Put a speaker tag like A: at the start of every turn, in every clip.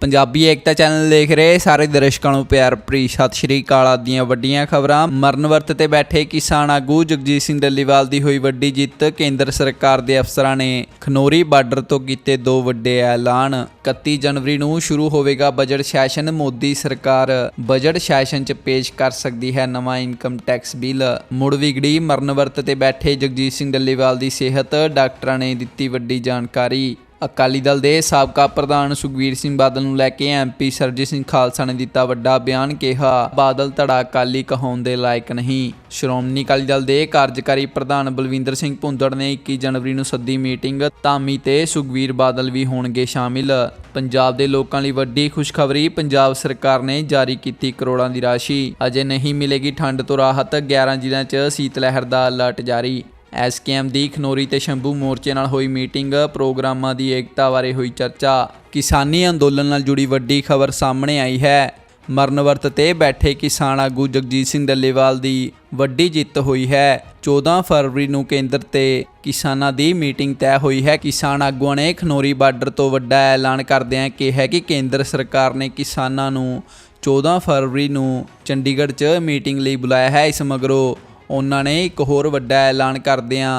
A: ਪੰਜਾਬੀ ਏਕਤਾ channel ਦੇਖ ਰਹੇ ਸਾਰੇ ਦਰਸ਼ਕਾਂ ਨੂੰ ਪਿਆਰ ਭਰੀ ਸਤਿ ਸ਼੍ਰੀ ਅਕਾਲ ਆਦਿ ਦੀਆਂ ਵੱਡੀਆਂ ਖਬਰਾਂ। ਮਰਨ ਵਰਤ ਤੇ ਬੈਠੇ ਕਿਸਾਨ ਆਗੂ ਜਗਜੀਤ ਸਿੰਘ ਡੱਲੀਵਾਲ ਦੀ ਹੋਈ ਵੱਡੀ ਜਿੱਤ ਕੇਂਦਰ ਸਰਕਾਰ ਦੇ ਅਫਸਰਾਂ ਨੇ ਖਨੋਰੀ ਬਾਰਡਰ ਤੋਂ ਕੀਤੇ ਦੋ ਵੱਡੇ ਐਲਾਨ। 31 ਜਨਵਰੀ ਨੂੰ ਸ਼ੁਰੂ ਹੋਵੇਗਾ ਬਜਟ ਸੈਸ਼ਨ। ਮੋਦੀ ਸਰਕਾਰ ਬਜਟ ਸੈਸ਼ਨ 'ਚ ਪੇਸ਼ ਕਰ ਸਕਦੀ ਹੈ ਨਵਾਂ ਇਨਕਮ ਟੈਕਸ ਬਿੱਲ। ਮੁੜ ਵਿਗੜੀ ਮਰਨ ਵਰਤ ਤੇ ਬੈਠੇ ਜਗਜੀਤ ਸਿੰਘ ਡੱਲੀਵਾਲ ਦੀ ਸਿਹਤ। ਡਾਕਟਰਾਂ ਨੇ ਦਿੱਤੀ ਵੱਡੀ ਜਾਣਕਾਰੀ। ਅਕਾਲੀ ਦਲ ਦੇ ਸਾਬਕਾ ਪ੍ਰਧਾਨ ਸੁਖਬੀਰ ਸਿੰਘ ਬਾਦਲ ਨੂੰ ਲੈ ਕੇ ਐਮਪੀ ਸਰਜੀਤ ਸਿੰਘ ਖਾਲਸਾ ਨੇ ਦਿੱਤਾ ਵੱਡਾ ਬਿਆਨ ਕਿਹਾ, ਬਾਦਲ ਧੜਾ ਅਕਾਲੀ ਕਹਾਉਣ ਦੇ ਲਾਇਕ ਨਹੀਂ। ਸ਼੍ਰੋਮਣੀ ਅਕਾਲੀ ਦਲ ਦੇ ਕਾਰਜਕਾਰੀ ਪ੍ਰਧਾਨ ਬਲਵਿੰਦਰ ਸਿੰਘ ਭੁੰਦੜ ਨੇ 21 ਜਨਵਰੀ ਨੂੰ ਸੱਦੀ ਮੀਟਿੰਗ, ਧਾਮੀ ਤੇ ਸੁਖਬੀਰ ਬਾਦਲ ਵੀ ਹੋਣਗੇ ਸ਼ਾਮਿਲ। ਪੰਜਾਬ ਦੇ ਲੋਕਾਂ ਲਈ ਵੱਡੀ ਖੁਸ਼ਖਬਰੀ, ਪੰਜਾਬ ਸਰਕਾਰ ਨੇ ਜਾਰੀ ਕੀਤੀ ਕਰੋੜਾਂ ਦੀ ਰਾਸ਼ੀ। ਅਜੇ ਨਹੀਂ ਮਿਲੇਗੀ ਠੰਡ ਤੋਂ ਰਾਹਤ 11 ਜ਼ਿਲ੍ਹਿਆਂ 'ਚ ਸੀਤ ਲਹਿਰ ਦਾ ਅਲਰਟ ਜਾਰੀ। ਐਸਕੇਐਮ ਦੀ ਖਨੋਰੀ ਤੇ ਸ਼ੰਭੂ ਮੋਰਚੇ ਨਾਲ ਹੋਈ ਮੀਟਿੰਗ, ਪ੍ਰੋਗਰਾਮਾਂ ਦੀ ਏਕਤਾ ਬਾਰੇ ਹੋਈ ਚਰਚਾ। ਕਿਸਾਨੀ ਅੰਦੋਲਨ ਨਾਲ ਜੁੜੀ ਵੱਡੀ ਖਬਰ ਸਾਹਮਣੇ ਆਈ ਹੈ। ਮਰਨਵਰਤ ਤੇ ਬੈਠੇ ਕਿਸਾਨ ਆਗੂ ਜਗਜੀਤ ਸਿੰਘ ਡੱਲੇਵਾਲ ਦੀ ਵੱਡੀ ਜਿੱਤ ਹੋਈ ਹੈ। 14 ਫਰਵਰੀ ਨੂੰ ਕੇਂਦਰ ਤੇ ਕਿਸਾਨਾਂ ਦੀ ਮੀਟਿੰਗ ਤੈਅ ਹੋਈ ਹੈ। ਕਿਸਾਨ ਆਗੂਆਂ ਨੇ ਖਨੋਰੀ ਬਾਰਡਰ ਤੋਂ ਵੱਡਾ ਐਲਾਨ ਕਰਦਿਆਂ ਕਿਹਾ ਕਿ ਕੇਂਦਰ ਸਰਕਾਰ ਨੇ ਕਿਸਾਨਾਂ ਨੂੰ 14 ਫਰਵਰੀ ਨੂੰ ਚੰਡੀਗੜ੍ਹ 'ਚ ਮੀਟਿੰਗ ਲਈ ਬੁਲਾਇਆ ਹੈ। ਇਸ ਮਗਰੋਂ ਉਹਨਾਂ ਨੇ ਇੱਕ ਹੋਰ ਵੱਡਾ ਐਲਾਨ ਕਰਦਿਆਂ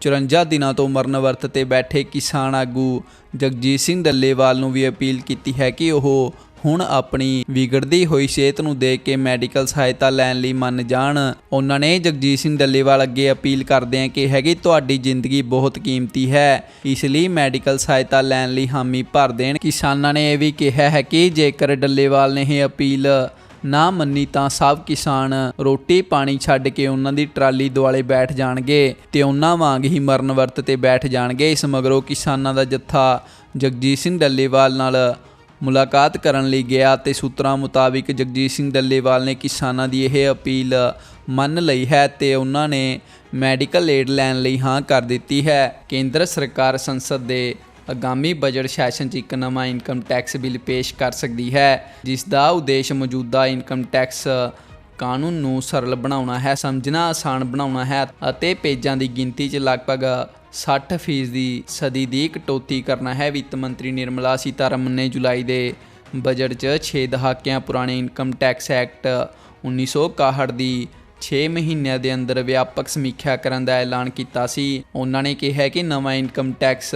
A: 54 ਦਿਨਾਂ ਤੋਂ ਮਰਨ ਵਰਤ ਤੇ ਬੈਠੇ ਕਿਸਾਨ ਆਗੂ ਜਗਜੀਤ ਸਿੰਘ ਦੱਲੇਵਾਲ ਨੂੰ ਵੀ ਅਪੀਲ ਕੀਤੀ ਹੈ ਕਿ ਉਹ ਹੁਣ ਆਪਣੀ ਵਿਗੜਦੀ ਹੋਈ ਸਿਹਤ ਨੂੰ ਦੇਖ ਕੇ ਮੈਡੀਕਲ ਸਹਾਇਤਾ ਲੈਣ ਲਈ ਮੰਨ ਜਾਣ। ਉਹਨਾਂ ਨੇ ਜਗਜੀਤ ਸਿੰਘ ਡੱਲੇਵਾਲ ਅੱਗੇ ਅਪੀਲ ਕਰਦਿਆਂ ਕਿਹਾ ਕਿ ਤੁਹਾਡੀ ਜ਼ਿੰਦਗੀ ਬਹੁਤ ਕੀਮਤੀ ਹੈ, ਇਸ ਲਈ ਮੈਡੀਕਲ ਸਹਾਇਤਾ ਲੈਣ ਲਈ ਹਾਮੀ ਭਰ ਦੇਣ। ਕਿਸਾਨਾਂ ਨੇ ਇਹ ਵੀ ਕਿਹਾ ਹੈ ਕਿ ਜੇਕਰ ਡੱਲੇਵਾਲ ਨੇ ਇਹ ਅਪੀਲ ਨਾ ਮੰਨੀ ਤਾਂ ਸਭ ਕਿਸਾਨ ਰੋਟੀ ਪਾਣੀ ਛੱਡ ਕੇ ਉਹਨਾਂ ਦੀ ਟਰਾਲੀ ਦੁਆਲੇ ਬੈਠ ਜਾਣਗੇ ਤੇ ਉਹਨਾਂ ਵਾਂਗ ਹੀ ਮਰਨ ਵਰਤ ਤੇ ਬੈਠ ਜਾਣਗੇ। ਇਸ ਮਗਰੋਂ ਕਿਸਾਨਾਂ ਦਾ ਜੱਥਾ ਜਗਜੀਤ ਸਿੰਘ ਡੱਲੇਵਾਲ ਨਾਲ ਮੁਲਾਕਾਤ ਕਰਨ ਲਈ ਗਿਆ ਤੇ ਸੂਤਰਾਂ ਮੁਤਾਬਿਕ ਜਗਜੀਤ ਸਿੰਘ ਡੱਲੇਵਾਲ ਨੇ ਕਿਸਾਨਾਂ ਦੀ ਇਹ ਅਪੀਲ ਮੰਨ ਲਈ ਹੈ ਤੇ ਉਹਨਾਂ ਨੇ ਮੈਡੀਕਲ ਏਡ ਲੈਣ ਲਈ ਹਾਂ ਕਰ ਦਿੱਤੀ ਹੈ। ਕੇਂਦਰ ਸਰਕਾਰ ਸੰਸਦ ਦੇ ਆਗਾਮੀ ਬਜਟ ਸੈਸ਼ਨ 'ਚ ਇੱਕ ਨਵਾਂ ਇਨਕਮ ਟੈਕਸ ਬਿੱਲ ਪੇਸ਼ ਕਰ ਸਕਦੀ ਹੈ, ਜਿਸ ਦਾ ਉਦੇਸ਼ ਮੌਜੂਦਾ ਇਨਕਮ ਟੈਕਸ ਕਾਨੂੰਨ ਨੂੰ ਸਰਲ ਬਣਾਉਣਾ ਹੈ, ਸਮਝਣਾ ਆਸਾਨ ਬਣਾਉਣਾ ਹੈ ਅਤੇ ਪੇਜਾਂ ਦੀ ਗਿਣਤੀ 'ਚ ਲਗਭਗ 60% ਦੀ ਸਦੀ ਦੀ ਕਟੌਤੀ ਕਰਨਾ ਹੈ। ਵਿੱਤ ਮੰਤਰੀ ਨਿਰਮਲਾ ਸੀਤਾਰਮਨ ਨੇ ਜੁਲਾਈ ਦੇ ਬਜਟ 'ਚ 6 ਦਹਾਕਿਆਂ ਪੁਰਾਣੇ ਇਨਕਮ ਟੈਕਸ ਐਕਟ 1961 ਦੀ 6 ਮਹੀਨਿਆਂ ਦੇ ਅੰਦਰ ਵਿਆਪਕ ਸਮੀਖਿਆ ਕਰਨ ਦਾ ਐਲਾਨ ਕੀਤਾ ਸੀ। ਉਹਨਾਂ ਨੇ ਕਿਹਾ ਕਿ ਨਵਾਂ ਇਨਕਮ ਟੈਕਸ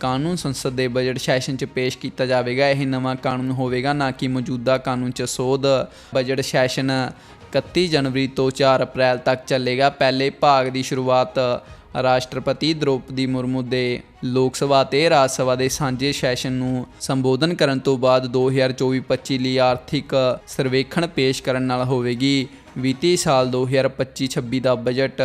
A: ਕਾਨੂੰਨ ਸੰਸਦ ਦੇ ਬਜਟ ਸੈਸ਼ਨ 'ਚ ਪੇਸ਼ ਕੀਤਾ ਜਾਵੇਗਾ। ਇਹ ਨਵਾਂ ਕਾਨੂੰਨ ਹੋਵੇਗਾ, ਨਾ ਕਿ ਮੌਜੂਦਾ ਕਾਨੂੰਨ 'ਚ ਸੋਧ। ਬਜਟ ਸੈਸ਼ਨ 31 ਜਨਵਰੀ ਤੋਂ 4 ਅਪ੍ਰੈਲ ਤੱਕ ਚੱਲੇਗਾ। ਪਹਿਲੇ ਭਾਗ ਦੀ ਸ਼ੁਰੂਆਤ ਰਾਸ਼ਟਰਪਤੀ ਦ੍ਰੋਪਦੀ ਮੁਰਮੂ ਦੇ ਲੋਕ ਸਭਾ ਤੇ ਰਾਜ ਸਭਾ ਦੇ ਸਾਂਝੇ ਸੈਸ਼ਨ ਨੂੰ ਸੰਬੋਧਨ ਕਰਨ ਤੋਂ ਬਾਅਦ 2024-25 ਲਈ ਆਰਥਿਕ ਸਰਵੇਖਣ ਪੇਸ਼ ਕਰਨ ਨਾਲ ਹੋਵੇਗੀ। ਵਿੱਤੀ ਸਾਲ 2025-26 ਦਾ ਬਜਟ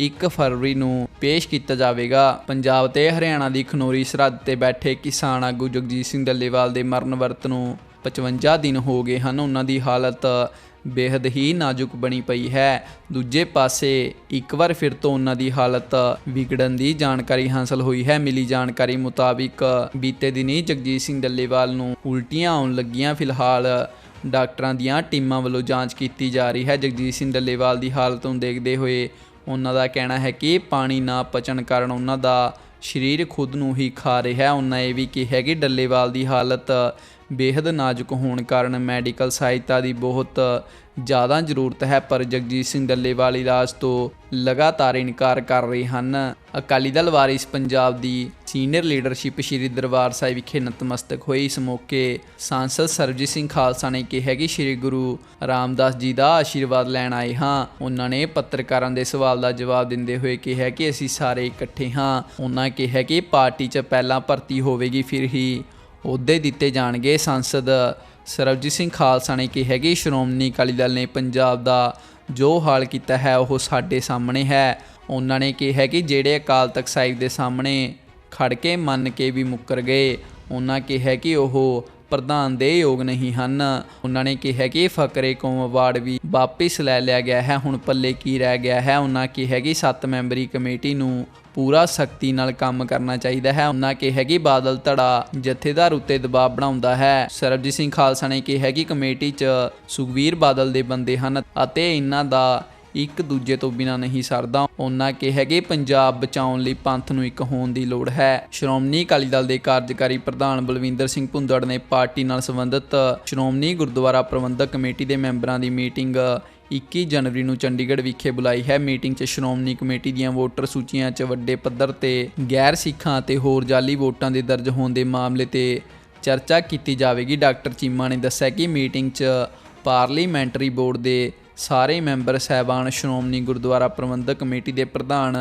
A: 1 ਫਰਵਰੀ ਨੂੰ ਪੇਸ਼ ਕੀਤਾ ਜਾਵੇਗਾ। ਪੰਜਾਬ ਤੇ ਹਰਿਆਣਾ ਦੀ ਖਨੋਰੀ ਸਰਹੱਦ ਤੇ ਬੈਠੇ ਕਿਸਾਨ ਆਗੂ ਜਗਜੀਤ ਸਿੰਘ ਡੱਲੇਵਾਲ ਦੇ ਮਰਨ ਵਰਤ ਨੂੰ 55 ਦਿਨ ਹੋ ਗਏ ਹਨ। ਉਹਨਾਂ ਦੀ ਹਾਲਤ ਬੇहद ਹੀ ਨਾਜ਼ੁਕ ਬਣੀ ਪਈ ਹੈ। ਦੂਜੇ ਪਾਸੇ ਇੱਕ ਵਾਰ ਫਿਰ ਤੋਂ ਉਹਨਾਂ ਦੀ ਹਾਲਤ ਵਿਗੜਨ ਦੀ ਜਾਣਕਾਰੀ ਹਾਸਲ ਹੋਈ ਹੈ। ਮਿਲੀ ਜਾਣਕਾਰੀ ਮੁਤਾਬਿਕ ਬੀਤੇ ਦਿਨੀ ਜਗਜੀਤ ਸਿੰਘ ਡੱਲੇਵਾਲ ਨੂੰ ਉਲਟੀਆਂ ਆਉਣ ਲੱਗੀਆਂ। ਫਿਲਹਾਲ ਡਾਕਟਰਾਂ ਦੀਆਂ ਟੀਮਾਂ ਵੱਲੋਂ ਜਾਂਚ ਕੀਤੀ ਜਾ ਰਹੀ ਹੈ। ਜਗਜੀਤ ਸਿੰਘ ਡੱਲੇਵਾਲ ਦੀ ਹਾਲਤ ਨੂੰ ਦੇਖਦੇ ਹੋਏ ਉਹਨਾਂ ਦਾ ਕਹਿਣਾ ਹੈ ਕਿ ਪਾਣੀ ਨਾ ਪਚਣ ਕਾਰਨ ਉਹਨਾਂ ਦਾ ਸਰੀਰ ਖੁਦ ਨੂੰ ਹੀ ਖਾ ਰਿਹਾ ਹੈ। ਉਹਨਾਂ ਇਹ ਵੀ ਕਿਹਾ ਕਿ ਡੱਲੇਵਾਲ ਦੀ ਹਾਲਤ ਬੇहद ਨਾਜ਼ੁਕ ਹੋਣ ਕਾਰਨ ਮੈਡੀਕਲ ਸਹਾਇਤਾ ਦੀ ਬਹੁਤ ਜ਼ਿਆਦਾ ਜ਼ਰੂਰਤ ਹੈ, ਪਰ ਜਗਜੀਤ ਸਿੰਘ ਡੱਲੇਵਾਲ ਇਲਾਜ ਤੋਂ ਲਗਾਤਾਰ ਇਨਕਾਰ ਕਰ ਰਹੇ ਹਨ। ਅਕਾਲੀ ਦਲ ਵਾਰਿਸ ਪੰਜਾਬ ਦੀ ਸੀਨੀਅਰ ਲੀਡਰਸ਼ਿਪ ਸ਼੍ਰੀ ਦਰਬਾਰ ਸਾਹਿਬ ਵਿਖੇ ਨਤਮਸਤਕ ਹੋਈ ਇਸ ਮੌਕੇ ਸਾਂਸਦ ਸਰਬਜੀਤ ਸਿੰਘ ਖਾਲਸਾ ਨੇ ਕਿਹਾ ਕਿ ਸ਼੍ਰੀ ਗੁਰੂ ਰਾਮਦਾਸ ਜੀ ਦਾ ਆਸ਼ੀਰਵਾਦ ਲੈਣ ਆਏ ਹਾਂ। ਉਹਨਾਂ ਨੇ ਪੱਤਰਕਾਰਾਂ ਦੇ ਸਵਾਲ ਦਾ ਜਵਾਬ ਦਿੰਦੇ ਹੋਏ ਕਿਹਾ ਕਿ ਅਸੀਂ ਸਾਰੇ ਇਕੱਠੇ ਹਾਂ। ਉਹਨਾਂ ਕਿਹਾ ਕਿ ਪਾਰਟੀ 'ਚ ਪਹਿਲਾਂ ਭਰਤੀ ਹੋਵੇਗੀ, ਫਿਰ ਹੀ ਅਹੁਦੇ ਦਿੱਤੇ ਜਾਣਗੇ। ਸੰਸਦ ਸਰਬਜੀਤ ਸਿੰਘ ਖਾਲਸਾ ਨੇ ਕਿਹਾ ਕਿ ਸ਼੍ਰੋਮਣੀ ਅਕਾਲੀ ਦਲ ਨੇ ਪੰਜਾਬ ਦਾ ਜੋ ਹਾਲ ਕੀਤਾ ਹੈ, ਉਹ ਸਾਡੇ ਸਾਹਮਣੇ ਹੈ। ਉਹਨਾਂ ਨੇ ਕਿਹਾ ਕਿ ਜਿਹੜੇ ਅਕਾਲ ਤਖਤ ਸਾਹਿਬ ਦੇ ਸਾਹਮਣੇ ਖੜ ਕੇ ਮੰਨ ਕੇ ਵੀ ਮੁੱਕਰ ਗਏ, ਉਹਨਾਂ ਕਿਹਾ ਕਿ ਉਹ ਪ੍ਰਧਾਨ ਦੇ ਯੋਗ ਨਹੀਂ ਹਨ। ਉਹਨਾਂ ਨੇ ਕਿਹਾ ਕਿ ਫਕਰੇ ਕੌਮ ਅਵਾਰਡ ਵੀ ਵਾਪਿਸ ਲੈ ਲਿਆ ਗਿਆ ਹੈ। ਹੁਣ ਪੱਲੇ ਕੀ ਰਹਿ ਗਿਆ ਹੈ? ਉਹਨਾਂ ਕਿਹਾ ਕਿ ਸੱਤ ਮੈਂਬਰੀ ਕਮੇਟੀ ਨੂੰ ਪੂਰਾ ਸਖਤੀ ਨਾਲ ਕੰਮ ਕਰਨਾ ਚਾਹੀਦਾ ਹੈ। ਉਹਨਾਂ ਕਿਹਾ ਕਿ ਬਾਦਲ ਧੜਾ ਜਥੇਦਾਰ ਉੱਤੇ ਦਬਾਅ ਬਣਾਉਂਦਾ ਹੈ। ਸਰਬਜੀਤ ਸਿੰਘ ਖਾਲਸਾ ਨੇ ਕਿਹਾ ਕਿ ਕਮੇਟੀ 'ਚ ਸੁਖਵੀਰ ਬਾਦਲ ਦੇ ਬੰਦੇ ਹਨ ਅਤੇ ਇਹਨਾਂ ਦਾ ਇੱਕ ਦੂਜੇ ਤੋਂ ਬਿਨਾਂ ਨਹੀਂ ਸਰਦਾ। ਉਹਨਾਂ ਕਿਹਾ ਕਿ ਪੰਜਾਬ ਬਚਾਉਣ ਲਈ ਪੰਥ ਨੂੰ ਇੱਕ ਹੋਣ ਦੀ ਲੋੜ ਹੈ। ਸ਼੍ਰੋਮਣੀ ਅਕਾਲੀ ਦਲ ਦੇ ਕਾਰਜਕਾਰੀ ਪ੍ਰਧਾਨ ਬਲਵਿੰਦਰ ਸਿੰਘ ਭੁੰਦੜ ਨੇ ਪਾਰਟੀ ਨਾਲ ਸੰਬੰਧਿਤ ਸ਼੍ਰੋਮਣੀ ਗੁਰਦੁਆਰਾ ਪ੍ਰਬੰਧਕ ਕਮੇਟੀ ਦੇ ਮੈਂਬਰਾਂ ਦੀ ਮੀਟਿੰਗ 21 ਜਨਵਰੀ ਨੂੰ ਚੰਡੀਗੜ੍ਹ ਵਿਖੇ ਬੁਲਾਈ ਹੈ। ਮੀਟਿੰਗ 'ਚ ਸ਼੍ਰੋਮਣੀ ਕਮੇਟੀ ਦੀਆਂ ਵੋਟਰ ਸੂਚੀਆਂ 'ਚ ਵੱਡੇ ਪੱਧਰ ਤੇ ਗੈਰ ਸਿੱਖਾਂ ਅਤੇ ਹੋਰ ਜਾਲੀ ਵੋਟਾਂ ਦੇ ਦਰਜ ਹੋਣ ਦੇ ਮਾਮਲੇ ਤੇ ਚਰਚਾ ਕੀਤੀ ਜਾਵੇਗੀ। ਡਾਕਟਰ ਚੀਮਾ ਨੇ ਦੱਸਿਆ ਕਿ ਮੀਟਿੰਗ 'ਚ ਪਾਰਲੀਮੈਂਟਰੀ ਬੋਰਡ ਦੇ ਸਾਰੇ ਮੈਂਬਰ ਸਹਿਬਾਨ ਸ਼੍ਰੋਮਣੀ ਗੁਰਦੁਆਰਾ ਪ੍ਰਬੰਧਕ ਕਮੇਟੀ ਦੇ ਪ੍ਰਧਾਨ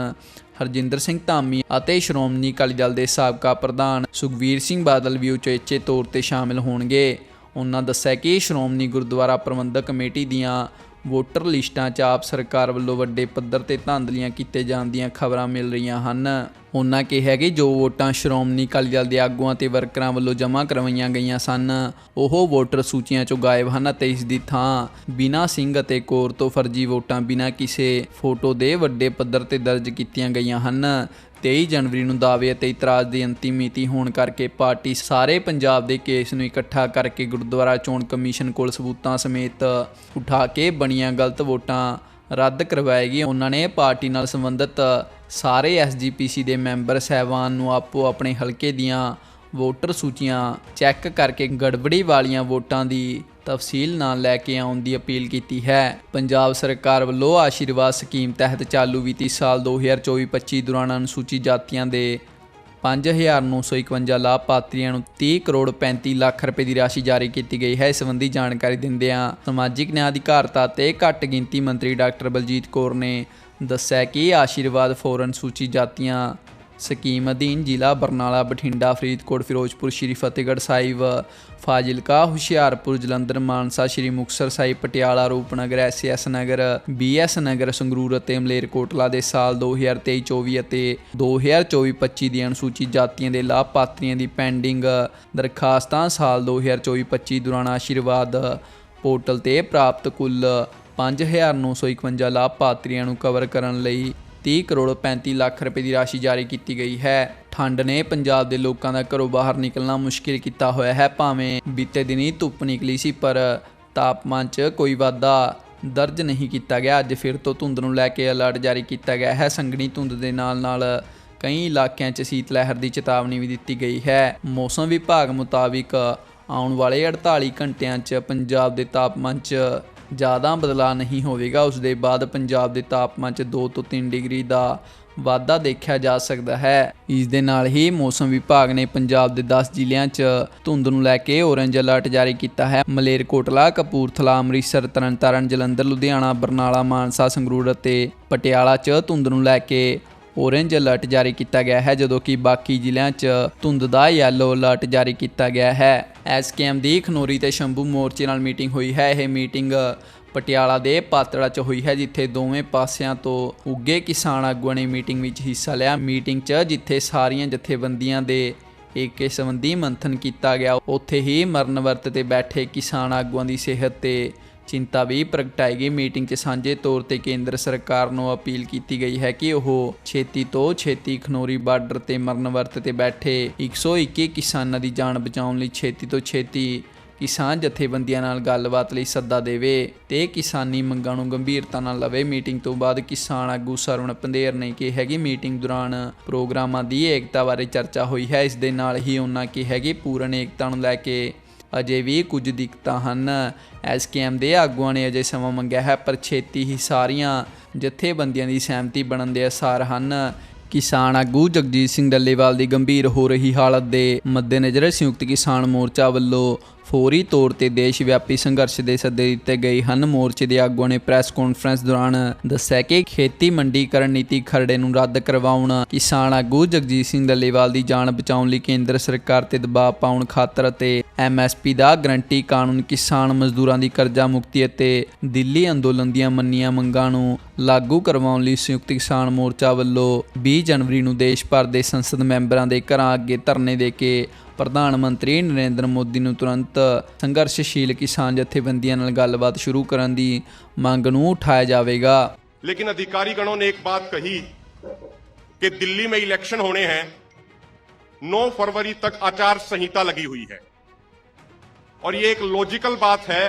A: ਹਰਜਿੰਦਰ ਸਿੰਘ ਧਾਮੀ ਅਤੇ ਸ਼੍ਰੋਮਣੀ ਅਕਾਲੀ ਦਲ ਦੇ ਸਾਬਕਾ ਪ੍ਰਧਾਨ ਸੁਖਵੀਰ ਸਿੰਘ ਬਾਦਲ ਵੀ ਉਚੇਚੇ ਤੌਰ ਤੇ ਸ਼ਾਮਿਲ ਹੋਣਗੇ। ਉਹਨਾਂ ਦੱਸਿਆ ਕਿ ਸ਼੍ਰੋਮਣੀ ਗੁਰਦੁਆਰਾ ਪ੍ਰਬੰਧਕ ਕਮੇਟੀ ਦੀਆਂ ਵੋਟਰ ਲਿਸਟਾਂ 'ਚ ਆਪ ਸਰਕਾਰ ਵੱਲੋਂ ਵੱਡੇ ਪੱਧਰ ਤੇ ਧਾਂਦਲੀਆਂ ਕੀਤੇ ਜਾਣ ਦੀਆਂ ਖਬਰਾਂ ਮਿਲ ਰਹੀਆਂ ਹਨ। ਉਹਨਾਂ ਕਿਹਾ ਕਿ ਜੋ ਵੋਟਾਂ ਸ਼੍ਰੋਮਣੀ ਅਕਾਲੀ ਦਲ ਦੇ ਆਗੂਆਂ ਤੇ ਵਰਕਰਾਂ ਵੱਲੋਂ ਜਮ੍ਹਾਂ ਕਰਵਾਈਆਂ ਗਈਆਂ ਸਨ, ਉਹ ਵੋਟਰ ਸੂਚੀਆਂ 'ਚੋਂ ਗਾਇਬ ਹਨ ਅਤੇ ਇਸ ਦੀ ਥਾਂ ਬਿਨਾਂ ਸਿੰਘ ਅਤੇ ਕੋਰ ਤੋਂ ਫਰਜ਼ੀ ਵੋਟਾਂ ਬਿਨਾਂ ਕਿਸੇ ਫੋਟੋ ਦੇ ਵੱਡੇ ਪੱਧਰ ਤੇ ਦਰਜ ਕੀਤੀਆਂ ਗਈਆਂ ਹਨ। 23 ਜਨਵਰੀ ਨੂੰ ਦਾਅਵੇ ਅਤੇ ਇਤਰਾਜ਼ ਦੀ ਅੰਤਿਮ ਮਿਤੀ ਹੋਣ ਕਰਕੇ ਪਾਰਟੀ ਸਾਰੇ ਪੰਜਾਬ ਦੇ ਕੇਸ ਨੂੰ ਇਕੱਠਾ ਕਰਕੇ ਗੁਰਦੁਆਰਾ ਚੋਣ ਕਮਿਸ਼ਨ ਕੋਲ ਸਬੂਤਾਂ ਸਮੇਤ ਉਠਾ ਕੇ ਬਣੀਆਂ ਗਲਤ ਵੋਟਾਂ ਰੱਦ ਕਰਵਾਏਗੀ ਉਹਨਾਂ ਨੇ ਪਾਰਟੀ ਨਾਲ ਸੰਬੰਧਿਤ ਸਾਰੇ ਐਸਜੀਪੀਸੀ ਦੇ ਮੈਂਬਰ ਸਹਿਬਾਨ ਨੂੰ ਆਪੋ ਆਪਣੇ ਹਲਕੇ ਦੀਆਂ ਵੋਟਰ ਸੂਚੀਆਂ ਚੈੱਕ ਕਰਕੇ ਗੜਬੜੀ ਵਾਲੀਆਂ ਵੋਟਾਂ ਦੀ ਤਫਸੀਲ ਨਾਲ ਲੈ ਕੇ ਆਉਣ ਦੀ ਅਪੀਲ ਕੀਤੀ ਹੈ। ਪੰਜਾਬ ਸਰਕਾਰ ਵੱਲੋਂ ਆਸ਼ੀਰਵਾਦ ਸਕੀਮ ਤਹਿਤ ਚਾਲੂ ਵਿੱਤੀ ਸਾਲ 2024-25 ਦੌਰਾਨ ਅਨੁਸੂਚਿਤ ਜਾਤੀਆਂ ਦੇ 5951 ਲਾਭਪਾਤਰੀਆਂ ਨੂੰ 30 ਕਰੋੜ 35 ਲੱਖ ਰੁਪਏ ਦੀ ਰਾਸ਼ੀ ਜਾਰੀ ਕੀਤੀ ਗਈ ਹੈ। ਇਸ ਸੰਬੰਧੀ ਜਾਣਕਾਰੀ ਦਿੰਦਿਆਂ ਸਮਾਜਿਕ ਨਿਆਂ ਅਧਿਕਾਰਤਾ ਤੇ ਘੱਟ ਗਿਣਤੀ ਮੰਤਰੀ ਡਾਕਟਰ ਬਲਜੀਤ ਕੌਰ ਨੇ ਦੱਸਿਆ ਕਿ ਆਸ਼ੀਰਵਾਦ ਫੋਰਨ ਸੂਚੀ ਜਾਤੀਆਂ ਸਕੀਮ ਅਧੀਨ ਜ਼ਿਲ੍ਹਾ ਬਰਨਾਲਾ, ਬਠਿੰਡਾ, ਫਰੀਦਕੋਟ, ਫਿਰੋਜ਼ਪੁਰ, ਸ਼੍ਰੀ ਫਤਿਹਗੜ੍ਹ ਸਾਹਿਬ, ਫਾਜ਼ਿਲਕਾ, ਹੁਸ਼ਿਆਰਪੁਰ, ਜਲੰਧਰ, ਮਾਨਸਾ, ਸ਼੍ਰੀ ਮੁਕਤਸਰ ਸਾਹਿਬ, ਪਟਿਆਲਾ, ਰੂਪਨਗਰ, ਐਸਐਸ ਨਗਰ, ਬੀਐਸ ਨਗਰ, ਸੰਗਰੂਰ ਅਤੇ ਮਲੇਰਕੋਟਲਾ ਦੇ ਸਾਲ 2023-24 ਅਤੇ 2024-25 ਦੀਆਂ ਅਨੁਸੂਚਿਤ ਜਾਤੀਆਂ ਦੇ ਲਾਭਪਾਤਰੀਆਂ ਦੀ ਪੈਂਡਿੰਗ ਦਰਖਾਸਤਾਂ ਸਾਲ 2024-25 ਦੌਰਾਨ ਆਸ਼ੀਰਵਾਦ ਪੋਰਟਲ ਤੇ ਪ੍ਰਾਪਤ ਕੁੱਲ 5951 ਲਾਭਪਾਤਰੀਆਂ ਨੂੰ ਕਵਰ ਕਰਨ ਲਈ 30 ਕਰੋੜ 35 ਲੱਖ ਰੁਪਏ ਦੀ ਰਾਸ਼ੀ ਜਾਰੀ ਕੀਤੀ ਗਈ ਹੈ। ਠੰਡ ਨੇ ਪੰਜਾਬ ਦੇ ਲੋਕਾਂ ਦਾ ਘਰੋਂ ਬਾਹਰ ਨਿਕਲਣਾ ਮੁਸ਼ਕਿਲ ਕੀਤਾ ਹੋਇਆ ਹੈ, ਭਾਵੇਂ ਬੀਤੇ ਦਿਨੀ ਧੁੱਪ ਨਿਕਲੀ ਸੀ, ਪਰ ਤਾਪਮਾਨ 'ਚ ਕੋਈ ਵਾਧਾ ਦਰਜ ਨਹੀਂ ਕੀਤਾ ਗਿਆ। ਅੱਜ ਫਿਰ ਤੋਂ ਧੁੰਦ ਨੂੰ ਲੈ ਕੇ ਅਲਰਟ ਜਾਰੀ ਕੀਤਾ ਗਿਆ ਹੈ। ਸੰਘਣੀ ਧੁੰਦ ਦੇ ਨਾਲ-ਨਾਲ ਕਈ ਇਲਾਕਿਆਂ 'ਚ ਸੀਤ ਲਹਿਰ ਦੀ ਚੇਤਾਵਨੀ ਵੀ ਦਿੱਤੀ ਗਈ ਹੈ। ਮੌਸਮ ਵਿਭਾਗ ਮੁਤਾਬਿਕ ਆਉਣ ਵਾਲੇ 48 ਘੰਟਿਆਂ 'ਚ ਪੰਜਾਬ ਦੇ ਤਾਪਮਾਨ 'ਚ ਜ਼ਿਆਦਾ ਬਦਲਾਅ ਨਹੀਂ ਹੋਵੇਗਾ। ਉਸ ਦੇ ਬਾਅਦ ਪੰਜਾਬ ਦੇ ਤਾਪਮਾਨ 'ਚ 2 ਤੋਂ 3 ਡਿਗਰੀ ਦਾ ਵਾਧਾ ਦੇਖਿਆ ਜਾ ਸਕਦਾ ਹੈ। ਇਸ ਦੇ ਨਾਲ ਹੀ ਮੌਸਮ ਵਿਭਾਗ ਨੇ ਪੰਜਾਬ ਦੇ 10 ਜ਼ਿਲ੍ਹਿਆਂ 'ਚ ਧੁੰਦ ਨੂੰ ਲੈ ਕੇ ਔਰੇਂਜ ਅਲਰਟ ਜਾਰੀ ਕੀਤਾ ਹੈ। ਮਲੇਰਕੋਟਲਾ ਕਪੂਰਥਲਾ, ਅੰਮ੍ਰਿਤਸਰ, ਤਰਨਤਾਰਨ, ਜਲੰਧਰ, ਲੁਧਿਆਣਾ, ਬਰਨਾਲਾ, ਮਾਨਸਾ, ਸੰਗਰੂਰ ਅਤੇ ਪਟਿਆਲਾ 'ਚ ਧੁੰਦ ਨੂੰ ਲੈ ਕੇ ਔਰੇਂਜ ਅਲਰਟ ਜਾਰੀ ਕੀਤਾ ਗਿਆ ਹੈ, ਜਦੋਂ ਕਿ ਬਾਕੀ ਜ਼ਿਲ੍ਹਿਆਂ 'ਚ ਧੁੰਦ ਦਾ ਯੈਲੋ ਅਲਰਟ ਜਾਰੀ ਕੀਤਾ ਗਿਆ ਹੈ। ਐਸਕੇਐਮ ਦੀ ਖਨੋਰੀ ਤੇ ਸ਼ੰਭੂ ਮੋਰਚੇ ਨਾਲ ਮੀਟਿੰਗ ਹੋਈ ਹੈ। ਇਹ ਮੀਟਿੰਗ ਪਟਿਆਲਾ ਦੇ ਪਾਤੜਾ 'ਚ ਹੋਈ ਹੈ, ਜਿੱਥੇ ਦੋਵੇਂ ਪਾਸਿਆਂ ਤੋਂ ਉੱਗੇ ਕਿਸਾਨ ਆਗੂਆਂ ਨੇ ਮੀਟਿੰਗ ਵਿੱਚ ਹਿੱਸਾ ਲਿਆ। ਮੀਟਿੰਗ 'ਚ ਜਿੱਥੇ ਸਾਰੀਆਂ ਜਥੇਬੰਦੀਆਂ ਦੇ ਏਕੇ ਸੰਬੰਧੀ ਮੰਥਨ ਕੀਤਾ ਗਿਆ, ਉੱਥੇ ਹੀ ਮਰਨ ਵਰਤ ਤੇ ਬੈਠੇ ਕਿਸਾਨ ਆਗੂਆਂ ਦੀ ਸਿਹਤ ਤੇ ਚਿੰਤਾ ਵੀ ਪ੍ਰਗਟਾਈ ਗਈ ਮੀਟਿੰਗ 'ਚ ਸਾਂਝੇ ਤੌਰ ਤੇ ਕੇਂਦਰ ਸਰਕਾਰ ਨੂੰ ਅਪੀਲ ਕੀਤੀ ਗਈ ਹੈ ਕਿ ਉਹ ਛੇਤੀ ਤੋਂ ਛੇਤੀ ਖਨੋਰੀ ਬਾਰਡਰ ਤੇ ਮਰਨ ਵਰਤ ਤੇ ਬੈਠੇ 121 ਕਿਸਾਨਾਂ ਦੀ ਜਾਨ ਬਚਾਉਣ ਲਈ ਛੇਤੀ ਤੋਂ ਛੇਤੀ ਕਿਸਾਨ ਜਥੇਬੰਦੀਆਂ ਨਾਲ ਗੱਲਬਾਤ ਲਈ ਸੱਦਾ ਦੇਵੇ ਤੇ ਕਿਸਾਨੀ ਮੰਗਾਂ ਨੂੰ ਗੰਭੀਰਤਾ ਨਾਲ ਲਵੇ। ਮੀਟਿੰਗ ਤੋਂ ਬਾਅਦ ਕਿਸਾਨ ਆਗੂ ਸਰਵਣ ਪੰਦੇਰ ਨੇ ਕਿਹਾ ਕਿ ਮੀਟਿੰਗ ਦੌਰਾਨ ਪ੍ਰੋਗਰਾਮਾਂ ਦੀ ਏਕਤਾ ਬਾਰੇ ਚਰਚਾ ਹੋਈ ਹੈ। ਇਸ ਦੇ ਨਾਲ ਹੀ ਉਹਨਾਂ ਕਿਹਾ ਕਿ ਪੂਰਨ ਏਕਤਾ ਨੂੰ ਲੈ ਕੇ ਅਜੇ ਵੀ ਕੁਝ ਦਿੱਕਤਾਂ ਹਨ। ਐਸਕੇਐਮ ਦੇ ਆਗੂਆਂ ਨੇ ਅਜੇ ਸਮਾਂ ਮੰਗਿਆ ਹੈ, ਪਰ ਛੇਤੀ ਹੀ ਸਾਰੀਆਂ ਜਥੇਬੰਦੀਆਂ ਦੀ ਸਹਿਮਤੀ ਬਣਨ ਦੇ ਅਸਾਰ ਹਨ। ਕਿਸਾਨ ਆਗੂ ਜਗਜੀਤ ਸਿੰਘ ਡੱਲੇਵਾਲ ਦੀ ਗੰਭੀਰ ਹੋ ਰਹੀ ਹਾਲਤ ਦੇ ਮੱਦੇਨਜ਼ਰ ਸੰਯੁਕਤ ਕਿਸਾਨ ਮੋਰਚਾ ਵੱਲੋਂ ਫੌਰੀ ਤੌਰ ਤੇ ਦੇਸ਼ ਵਿਆਪੀ ਸੰਘਰਸ਼ ਦੇ ਸੱਦੇ ਦਿੱਤੇ ਗਏ ਹਨ। ਮੋਰਚੇ ਦੇ ਆਗੂਆਂ ਨੇ ਪ੍ਰੈਸ ਕਾਨਫਰੰਸ ਦੌਰਾਨ ਦੱਸਿਆ ਕਿ ਖੇਤੀ ਮੰਡੀਕਰਨ ਨੀਤੀ ਖਰੜੇ ਨੂੰ ਰੱਦ ਕਰਵਾਉਣ, ਕਿਸਾਨ ਆਗੂ ਜਗਜੀਤ ਸਿੰਘ ਡੱਲੇਵਾਲ ਦੀ ਜਾਨ ਬਚਾਉਣ ਲਈ ਕੇਂਦਰ ਸਰਕਾਰ ਤੇ ਦਬਾਅ ਪਾਉਣ ਖਾਤਰ ਅਤੇ ਐਮਐਸਪੀ ਦਾ ਗਰੰਟੀ ਕਾਨੂੰਨ ਕਿਸਾਨ ਮਜ਼ਦੂਰਾਂ ਦੀ ਕਰਜ਼ਾ ਮੁਕਤੀ ਅਤੇ ਦਿੱਲੀ ਅੰਦੋਲਨ ਦੀਆਂ ਮੰਨੀਆਂ ਮੰਗਾਂ ਨੂੰ ਲਾਗੂ ਕਰਵਾਉਣ ਲਈ ਸੰਯੁਕਤ ਕਿਸਾਨ ਮੋਰਚਾ ਵੱਲੋਂ 20 ਜਨਵਰੀ ਨੂੰ ਦੇਸ਼ ਭਰ ਦੇ ਸੰਸਦ ਮੈਂਬਰਾਂ ਦੇ ਘਰਾਂ ਅੱਗੇ ਧਰਨੇ ਦੇ ਕੇ ਪ੍ਰਧਾਨ ਮੰਤਰੀ ਨਰਿੰਦਰ ਮੋਦੀ ਨੂੰ ਤੁਰੰਤ ਸੰਘਰਸ਼ਸ਼ੀਲ ਕਿਸਾਨ ਜਥੇਬੰਦੀਆਂ ਨਾਲ ਗੱਲਬਾਤ ਸ਼ੁਰੂ ਕਰਨ ਦੀ ਮੰਗ ਨੂੰ ਉਠਾਇਆ ਜਾਵੇਗਾ
B: लेकिन अधिकारी गणों ने एक बात कही कि दिल्ली में इलेक्शन होने हैं 9 फरवरी तक आचार संहिता लगी हुई है और ये एक लॉजिकल बात है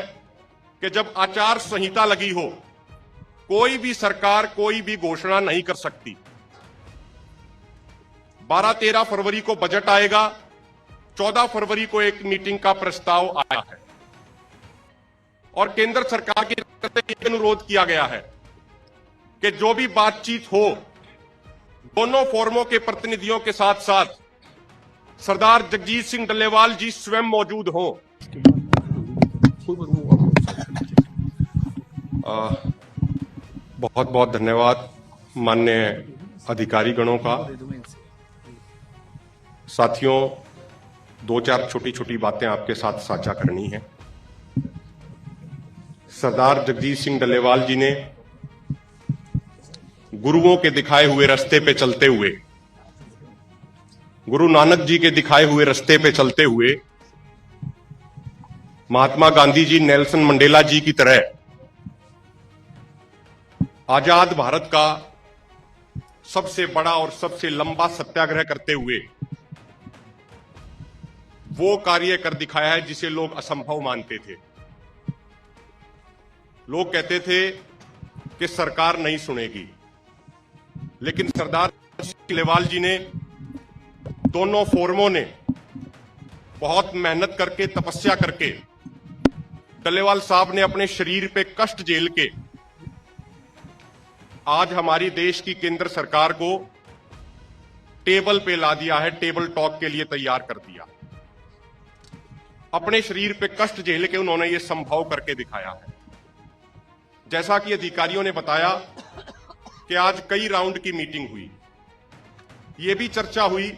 B: कि जब आचार संहिता लगी हो कोई भी सरकार कोई भी घोषणा नहीं कर सकती 12-13 फरवरी को बजट आएगा 14 फरवरी को एक मीटिंग का प्रस्ताव आया है। और केंद्र सरकार की तरफ़ से अनुरोध किया गया है कि जो भी बातचीत हो, दोनों फोरमों के प्रतिनिधियों के साथ साथ सरदार जगजीत सिंह डल्लेवाल जी स्वयं मौजूद हों। बहुत बहुत धन्यवाद मान्य अधिकारी गणों का। साथियों दो चार छोटी छोटी बातें आपके साथ साझा करनी है। सरदार जगजीत सिंह डल्लेवाल जी ने गुरुओं के दिखाए हुए रास्ते पे चलते हुए, गुरु नानक जी के दिखाए हुए रास्ते पे चलते हुए, महात्मा गांधी जी, नेल्सन मंडेला जी की तरह आज़ाद भारत का सबसे बड़ा और सबसे लंबा सत्याग्रह करते हुए वो कार्य कर दिखाया है जिसे लोग असंभव मानते थे। लोग कहते थे कि सरकार नहीं सुनेगी। लेकिन सरदार लेवाल जी ने, दोनों फोरमों ने बहुत मेहनत करके, तपस्या करके, डलेवाल साहब ने अपने शरीर पे कष्ट झेल के, आज हमारी देश की केंद्र सरकार को टेबल पे ला दिया है, टेबल टॉक के लिए तैयार कर दिया। अपने शरीर पे कष्ट झेल के उन्होंने ये संभव करके दिखाया है। जैसा कि अधिकारियों ने बताया कि आज कई राउंड की मीटिंग हुई। ये भी चर्चा हुई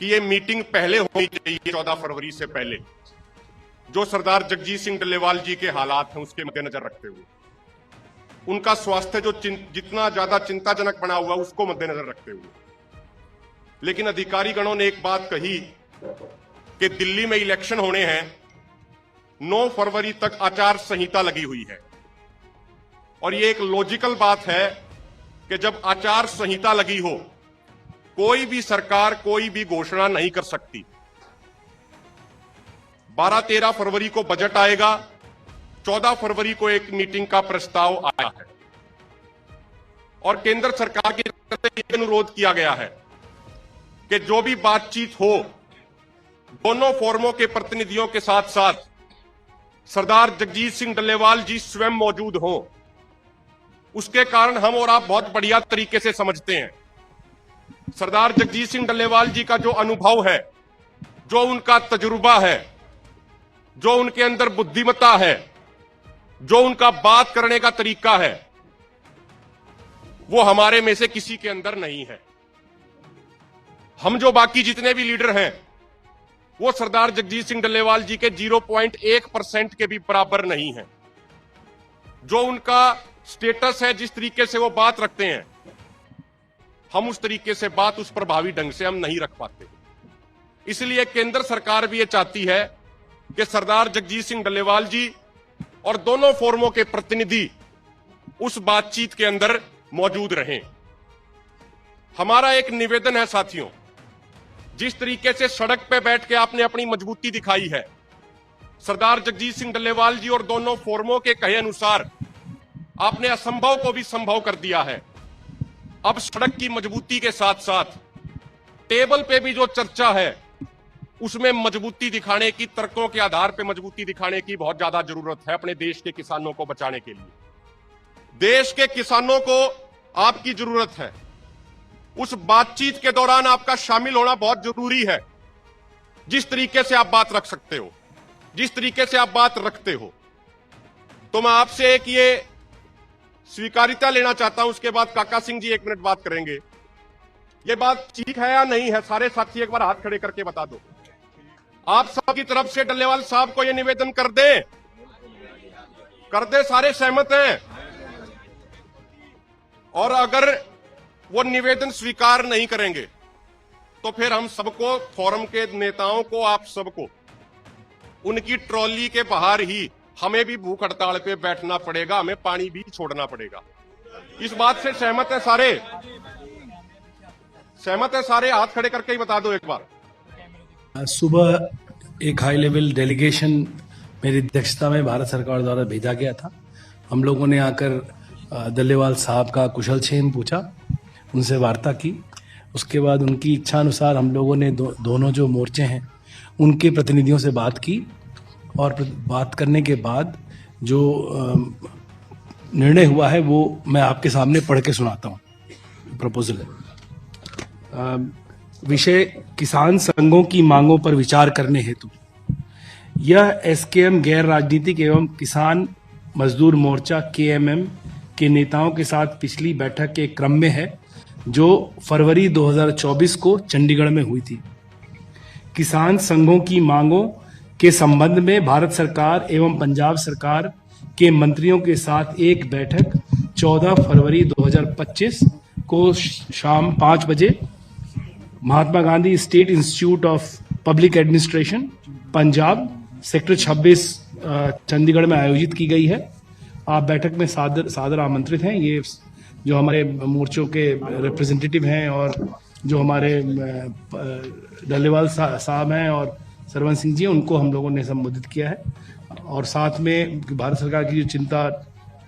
B: कि ये मीटिंग पहले होनी चाहिए चौदह फरवरी से पहले, जो सरदार जगजीत सिंह डल्लेवाल जी के हालात हैं उसके मद्देनजर रखते हुए। उनका स्वास्थ्य जो जितना ज़्यादा चिंताजनक बना हुआ, उसको मद्देनजर रखते हुए। लेकिन अधिकारी गणों ने एक बात कही कि दिल्ली में इलेक्शन होने हैं। 9 फरवरी तक आचार संहिता लगी हुई है। और ये एक लॉजिकल बात है कि जब आचार संहिता लगी हो, कोई भी सरकार कोई भी घोषणा नहीं कर सकती। 12-13 फरवरी को बजट आएगा 14 फरवरी को एक मीटिंग का प्रस्ताव आया है। और केंद्र सरकार की तरफ़ से अनुरोध किया गया है कि जो भी बातचीत हो दोनों फोरमों के प्रतिनिधियों के साथ साथ सरदार जगजीत सिंह डल्लेवाल जी स्वयं मौजूद हों। उसके कारण हम और आप बहुत बढ़िया तरीके से समझते हैं। सरदार जगजीत सिंह डल्लेवाल जी का जो अनुभव है, जो उनका तजुर्बा है, जो उनके अंदर बुद्धिमत्ता है, जो उनका बात करने का तरीका है, वो हमारे में से किसी के अंदर नहीं है। हम जो बाकी जितने भी लीडर हैं वो सरदार जगजीत सिंह डल्लेवाल जी के 0.1 परसेंट के भी बराबर नहीं है। जो उनका स्टेटस है, जिस तरीके से वो बात रखते हैं, हम उस तरीके से बात उस प्रभावी ढंग से हम नहीं रख पाते। इसलिए केंद्र सरकार भी ये चाहती है कि सरदार जगजीत सिंह डल्लेवाल जी और दोनों फोरमों के प्रतिनिधि उस बातचीत के अंदर मौजूद रहें। हमारा एक निवेदन है साथियों जिस तरीके से सड़क पे बैठ के आपने अपनी मजबूती दिखाई है, सरदार जगजीत सिंह डल्लेवाल जी और दोनों फोरमों के कहे अनुसार आपने असंभव को भी संभव कर दिया है। अब सड़क की मजबूती के साथ साथ टेबल पे भी जो चर्चा है, उसमें मजबूती दिखाने की, तर्कों के आधार पे मजबूती दिखाने की बहुत ज़्यादा ज़रूरत है अपने देश के किसानों को बचाने के लिए। देश के किसानों को आपकी ज़रूरत है। उस बातचीत के दौरान आपका शामिल होना बहुत ज़रूरी है। जिस तरीके से आप बात रख सकते हो, जिस तरीके से आप बात रखते हो। तो मैं आपसे एक ये स्वीकारिता लेना चाहता हूँ, उसके बाद काका सिंह जी एक मिनट बात करेंगे। ये बात ठीक है या नहीं है, सारे साथी एक बार हाथ खड़े करके बता दो। आप सबकी तरफ़ से डल्लेवाल साहब को यह निवेदन कर दे। कर दे, सारे सहमत हैं। और अगर वो निवेदन स्वीकार नहीं करेंगे। तो फिर हम सबको, फोरम के नेताओं को, आप सबको, उनकी ट्रॉली के बाहर ही हमें भी भूख हड़ताल पे बैठना पड़ेगा, हमें पानी भी छोड़ना पड़ेगा। इस बात से सहमत है सारे? सहमत है सारे? हाथ खड़े करके ही बता दो एक बार।
C: सुबह एक हाई लेवल डेलीगेशन मेरी अध्यक्षता में भारत सरकार द्वारा भेजा गया था। हम लोगों ने आकर दल्लेवाल साहब का कुशल छेम पूछा। उनसे वार्ता की। उसके बाद उनकी इच्छा अनुसार हम लोगों ने दो, दोनों जो मोर्चे हैं उनके प्रतिनिधियों से बात की और बात करने के बाद जो निर्णय हुआ है वो मैं आपके सामने पढ़ के सुनाता हूँ। प्रपोजल है। विषय किसान संघों की मांगों पर विचार करने हेतु। यह एसकेएम गैर राजनीतिक एवं किसान मजदूर मोर्चा केएमएम के नेताओं के साथ पिछली बैठक के क्रम में है। जो फरवरी 2024 को चंडीगढ़ में हुई थी। किसान संघों की मांगों के संबंध में भारत सरकार एवं पंजाब सरकार के मंत्रियों के साथ एक बैठक 14 फरवरी 2025 को शाम पाँच बजे, Mahatma Gandhi state institute of public administration, Punjab, sector 26 Chandigarh में आयोजित की गई है। आप बैठक में सादर सादर आमंत्रित हैं, ये जो हमारे मोर्चों के रिप्रेजेंटेटिव हैं और जो हमारे डलेवाल साहब हैं और सरवन सिंह जी उनको हम लोगों ने संबोधित किया है। और साथ में भारत सरकार की जो चिंता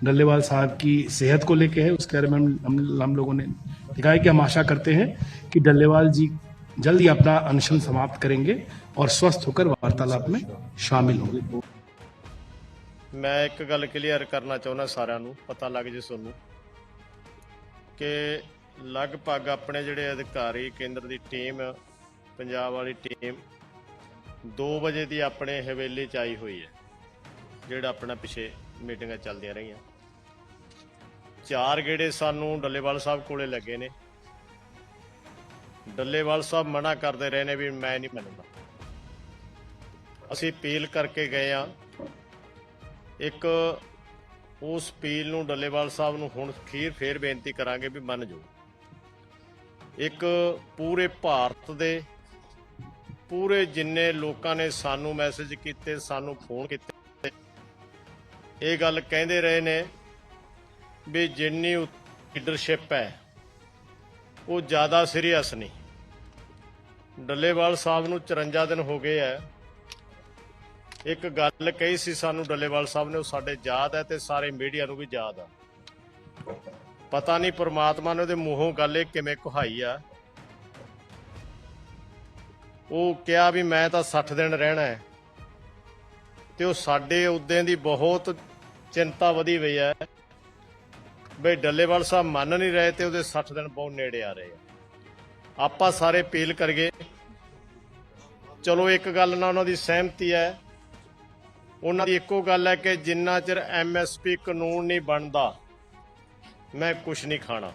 C: डल्लेवाल साहब की सेहत को लेके है उसके बारे में हम हम, हम लोगों ने दिखाया कि हम आशा करते हैं कि डल्लेवाल जी जल्द ही अपना अनशन समाप्त करेंगे और स्वस्थ होकर वार्तालाप में शामिल होंगे।
D: मैं एक गल क्लियर करना चाहना सारा पता लग जाए सोनू। ਕਿ ਲਗਭਗ ਆਪਣੇ ਜਿਹੜੇ ਅਧਿਕਾਰੀ ਕੇਂਦਰ ਦੀ ਟੀਮ, ਪੰਜਾਬ ਵਾਲੀ ਟੀਮ 2 ਵਜੇ ਦੀ ਆਪਣੇ ਹਵੇਲੀ ਚ ਆਈ ਹੋਈ ਹੈ, ਜਿਹੜਾ ਆਪਣਾ ਪਿਛੇ ਮੀਟਿੰਗਾਂ ਚੱਲਦੀਆਂ ਰਹੀਆਂ। ਚਾਰ ਗੇੜੇ ਸਾਨੂੰ ਡੱਲੇਵਾਲ ਸਾਹਿਬ ਕੋਲੇ ਲੱਗੇ ਨੇ। ਡੱਲੇਵਾਲ ਸਾਹਿਬ ਮਨਾ ਕਰਦੇ ਰਹੇ ਨੇ ਵੀ ਮੈਂ ਨਹੀਂ ਮੰਨਦਾ। ਅਸੀਂ ਅਪੀਲ ਕਰਕੇ ਗਏ ਆ ਇੱਕ ਉਸ ਅਪੀਲ ਨੂੰ ਡੱਲੇਵਾਲ ਸਾਹਿਬ ਨੂੰ ਹੁਣ ਖੀਰ ਫੇਰ ਬੇਨਤੀ ਕਰਾਂਗੇ ਵੀ ਮੰਨ ਜਾਓ। ਇੱਕ ਪੂਰੇ ਭਾਰਤ ਦੇ, ਪੂਰੇ ਜਿੰਨੇ ਲੋਕਾਂ ਨੇ ਸਾਨੂੰ ਮੈਸੇਜ ਕੀਤੇ, ਸਾਨੂੰ ਫੋਨ ਕੀਤੇ, ਇਹ ਗੱਲ ਕਹਿੰਦੇ ਰਹੇ ਨੇ ਵੀ ਜਿੰਨੀ ਲੀਡਰਸ਼ਿਪ ਹੈ, ਉਹ ਜ਼ਿਆਦਾ ਸੀਰੀਅਸ ਨਹੀਂ। ਡੱਲੇਵਾਲ ਸਾਹਿਬ ਨੂੰ 54 ਦਿਨ ਹੋ ਗਏ ਹੈ। ਇੱਕ ਗੱਲ ਕਹੀ ਸੀ ਸਾਨੂੰ ਡੱਲੇਵਾਲ ਸਾਹਿਬ ਨੇ, ਉਹ ਸਾਡੇ ਯਾਦ ਹੈ ਤੇ ਸਾਰੇ ਮੀਡੀਆ ਨੂੰ ਵੀ ਯਾਦ ਆ। ਪਤਾ ਨਹੀਂ ਪ੍ਰਮਾਤਮਾ ਨੇ ਉਹਦੇ ਮੂੰਹੋਂ ਗੱਲ ਇਹ ਕਿਵੇਂ ਕੁਹਾਈ ਆ। ਉਹ ਕਿਹਾ ਵੀ ਮੈਂ ਤਾਂ 60 ਦਿਨ ਰਹਿਣਾ ਹੈ ਤੇ ਉਹ ਸਾਡੇ ਉਦੋਂ ਦੀ ਬਹੁਤ ਚਿੰਤਾ ਵਧੀ ਹੋਈ ਹੈ। ਬਈ ਡੱਲੇਵਾਲ ਸਾਹਿਬ ਮੰਨ ਨਹੀਂ ਰਹੇ ਤੇ ਉਹਦੇ 60 ਦਿਨ ਬਹੁਤ ਨੇੜੇ ਆ ਰਹੇ ਆ। ਆਪਾਂ ਸਾਰੇ ਅਪੀਲ ਕਰਗੇ ਚਲੋ ਇੱਕ ਗੱਲ ਨਾਲ ਉਹਨਾਂ ਦੀ ਸਹਿਮਤੀ ਹੈ। ਉਹਨਾਂ ਦੀ ਇੱਕੋ ਗੱਲ ਹੈ ਕਿ ਜਿੰਨਾ ਚਿਰ ਐਮਐਸਪੀ ਕਾਨੂੰਨ ਨਹੀਂ ਬਣਦਾ, ਮੈਂ ਕੁਝ ਨਹੀਂ ਖਾਣਾ।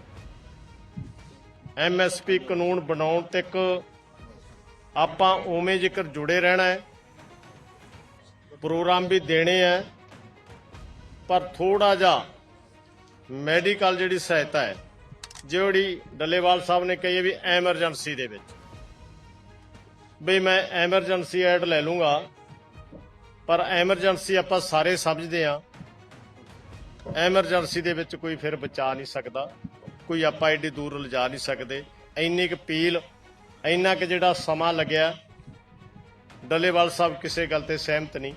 D: ਐਮਐਸਪੀ ਕਾਨੂੰਨ ਬਣਾਉਣ ਤੱਕ ਆਪਾਂ ਉਵੇਂ ਜ਼ਿਕਰ ਜੁੜੇ ਰਹਿਣਾ ਹੈ, ਪ੍ਰੋਗਰਾਮ ਵੀ ਦੇਣੇ ਹੈ, ਪਰ ਥੋੜਾ ਜਿਹਾ ਮੈਡੀਕਲ ਜਿਹੜੀ ਸਹਾਇਤਾ ਹੈ, ਜਿਹੜੀ ਡੱਲੇਵਾਲ ਸਾਹਿਬ ਨੇ ਕਹੀ ਹੈ ਵੀ ਐਮਰਜੈਂਸੀ ਦੇ ਵਿੱਚ। ਬਈ ਮੈਂ ਐਮਰਜੈਂਸੀ ਐਡ ਲੈ ਲੂੰਗਾ ਪਰ ਐਮਰਜੈਂਸੀ ਆਪਾਂ ਸਾਰੇ ਸਮਝਦੇ ਆ ਐਮਰਜੈਂਸੀ ਦੇ ਵਿੱਚ ਕੋਈ ਫਿਰ ਬਚਾ ਨਹੀਂ ਸਕਦਾ। ਕੋਈ ਆਪਾਂ ਐਡੀ ਦੂਰ ਲਿਜਾ ਨਹੀਂ ਸਕਦੇ। ਇੰਨੀ ਕੁ ਪੀਲ ਇੰਨਾ ਕਿ ਜਿਹੜਾ ਸਮਾਂ ਲੱਗਿਆ, ਡੱਲੇਵਾਲ ਸਾਹਿਬ ਕਿਸੇ ਗੱਲ ਤੇ ਸਹਿਮਤ ਨਹੀਂ।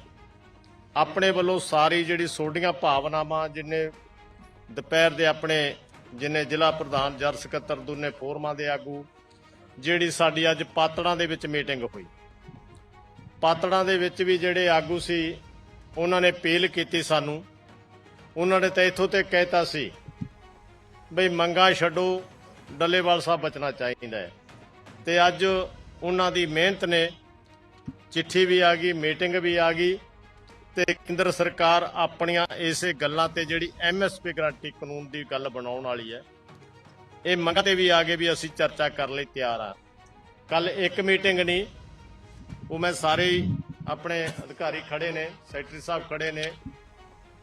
D: ਆਪਣੇ ਵੱਲੋਂ ਸਾਰੀ ਜਿਹੜੀ ਸੋਡੀਆਂ ਭਾਵਨਾਵਾਂ, ਜਿੰਨੇ ਦੁਪਹਿਰ ਦੇ ਆਪਣੇ, ਜਿੰਨੇ ਜ਼ਿਲ੍ਹਾ ਪ੍ਰਧਾਨ ਜਰ ਸਕੱਤਰ, ਦੋਨੇ ਫੋਰਮਾਂ ਦੇ ਆਗੂ, ਜਿਹੜੀ ਸਾਡੀ ਅੱਜ ਪਾਤੜਾਂ ਦੇ ਵਿੱਚ ਮੀਟਿੰਗ ਹੋਈ। ਪਾਤੜਾਂ ਦੇ ਵਿੱਚ ਵੀ ਜਿਹੜੇ ਆਗੂ ਸੀ, ਉਹਨਾਂ ਨੇ ਅਪੀਲ ਕੀਤੀ ਸਾਨੂੰ। ਉਹਨਾਂ ਨੇ ਤਾਂ ਇੱਥੋਂ ਤੇ ਕਹਿਤਾ ਸੀ ਬਈ ਮੰਗਾ ਛੱਡੋ, ਡੱਲੇਵਾਲ ਸਾਹਿਬ ਬਚਣਾ ਚਾਹੀਦਾ ਹੈ। ਤੇ ਅੱਜ ਉਹਨਾਂ ਦੀ ਮਿਹਨਤ ਨੇ ਚਿੱਠੀ ਵੀ ਆ ਗਈ, ਮੀਟਿੰਗ ਵੀ ਆ ਗਈ ਤੇ ਕੇਂਦਰ ਸਰਕਾਰ ਆਪਣੀਆਂ ਇਸੇ ਗੱਲਾਂ ਤੇ ਜਿਹੜੀ ਐਮਐਸਪੀ ਗਰੰਟੀ ਕਾਨੂੰਨ ਦੀ ਗੱਲ ਬਣਾਉਣ ਵਾਲੀ ਹੈ, ਇਹ ਮੰਗਾਂ ਤੇ ਵੀ ਆ ਗਏ ਵੀ ਅਸੀਂ ਚਰਚਾ ਕਰਨ ਲਈ ਤਿਆਰ ਆ ਕੱਲ ਇੱਕ ਮੀਟਿੰਗ ਨਹੀਂ ਉਹ ਮੈਂ ਸਾਰੇ ਹੀ ਆਪਣੇ ਅਧਿਕਾਰੀ ਖੜੇ ਨੇ, ਸੈਕਟਰੀ ਸਾਹਿਬ ਖੜੇ ਨੇ।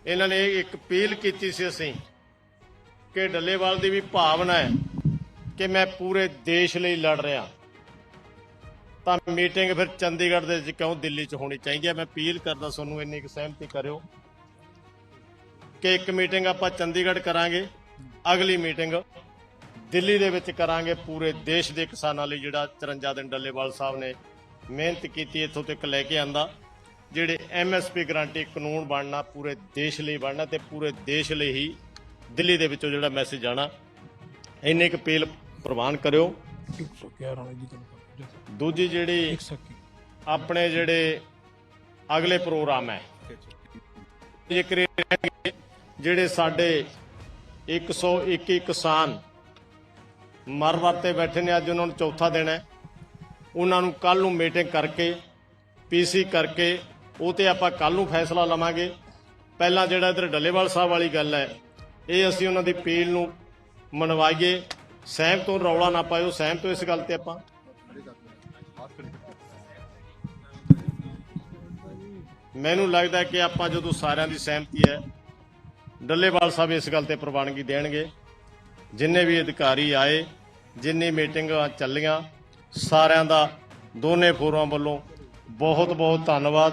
D: ਇਹਨਾਂ ਨੇ ਇੱਕ ਅਪੀਲ ਕੀਤੀ ਸੀ ਅਸੀਂ ਕਿ ਡੱਲੇਵਾਲ ਦੀ ਵੀ ਭਾਵਨਾ ਹੈ ਕਿ ਮੈਂ ਪੂਰੇ ਦੇਸ਼ ਲਈ ਲੜ ਰਿਹਾ। ਤਾਂ ਮੀਟਿੰਗ ਫਿਰ ਚੰਡੀਗੜ੍ਹ ਦੇ ਵਿੱਚ ਕਿਉਂ ਦਿੱਲੀ 'ਚ ਹੋਣੀ ਚਾਹੀਦੀ ਹੈ? ਮੈਂ ਅਪੀਲ ਕਰਦਾ ਤੁਹਾਨੂੰ ਇੰਨੀ ਕੁ ਸਹਿਮਤੀ ਕਰਿਓ ਕਿ ਇੱਕ ਮੀਟਿੰਗ ਆਪਾਂ ਚੰਡੀਗੜ੍ਹ ਕਰਾਂਗੇ, ਅਗਲੀ ਮੀਟਿੰਗ ਦਿੱਲੀ ਦੇ ਵਿੱਚ ਕਰਾਂਗੇ। ਪੂਰੇ ਦੇਸ਼ ਦੇ ਕਿਸਾਨਾਂ ਲਈ ਜਿਹੜਾ 54 ਦਿਨ ਡੱਲੇਵਾਲ ਸਾਹਿਬ ਨੇ ਮਿਹਨਤ ਕੀਤੀ ਇੱਥੋਂ ਤੱਕ ਲੈ ਕੇ ਆਂਦਾ ਜਿਹੜੇ ਐਮਐਸਪੀ ਗਰੰਟੀ ਕਾਨੂੰਨ ਬਣਨਾ ਪੂਰੇ ਦੇਸ਼ ਲਈ ਬਣਨਾ ਤੇ ਪੂਰੇ ਦੇਸ਼ ਲਈ ਹੀ ਦਿੱਲੀ ਦੇ ਵਿੱਚੋਂ ਜਿਹੜਾ ਮੈਸੇਜ ਆਣਾ ਇੰਨੇ ਕੁ ਅਪੀਲ ਪ੍ਰਵਾਨ ਕਰਿਓ। ਦੂਜੀ ਜਿਹੜੀ ਆਪਣੇ ਜਿਹੜੇ ਅਗਲੇ ਪ੍ਰੋਗਰਾਮ ਹੈ ਜਿਹੜੇ ਸਾਡੇ 121 ਕਿਸਾਨ ਮਰ ਵਰਤੇ ਬੈਠੇ ਨੇ ਅੱਜ ਉਹਨਾਂ ਨੂੰ ਚੌਥਾ ਦਿਨ ਹੈ। ਉਹਨਾਂ ਨੂੰ ਕੱਲ ਨੂੰ ਮੀਟਿੰਗ ਕਰਕੇ ਪੀਸੀ ਕਰਕੇ, ਉਹ ਤੇ ਆਪਾਂ ਕੱਲ ਨੂੰ ਫੈਸਲਾ ਲਵਾਂਗੇ। ਪਹਿਲਾਂ ਜਿਹੜਾ ਇਧਰ ਡੱਲੇਵਾਲ ਸਾਹਿਬ ਵਾਲੀ ਗੱਲ ਹੈ, ਇਹ ਅਸੀਂ ਉਹਨਾਂ ਦੀ ਅਪੀਲ ਨੂੰ ਮਨਵਾਈਏ। ਸਹਿਮ ਤੋਂ ਰੌਲਾ ਨਾ ਪਾਇਓ, ਸਹਿਮ ਤੋਂ ਇਸ ਗੱਲ ਤੇ ਆਪਾਂ। ਮੈਨੂੰ ਲੱਗਦਾ ਕਿ ਆਪਾਂ ਜਦੋਂ ਸਾਰਿਆਂ ਦੀ ਸਹਿਮਤੀ ਹੈ, ਡੱਲੇਵਾਲ ਸਾਹਿਬ ਇਸ ਗੱਲ ਤੇ ਪ੍ਰਵਾਨਗੀ ਦੇਣਗੇ। ਜਿੰਨੇ ਵੀ ਅਧਿਕਾਰੀ ਆਏ, ਜਿੰਨੀ ਮੀਟਿੰਗਾਂ ਚੱਲੀਆਂ ਸਾਰਿਆਂ ਦਾ ਦੋਨੇ ਫੋਰਮਾਂ ਵੱਲੋਂ ਬਹੁਤ ਬਹੁਤ ਧੰਨਵਾਦ।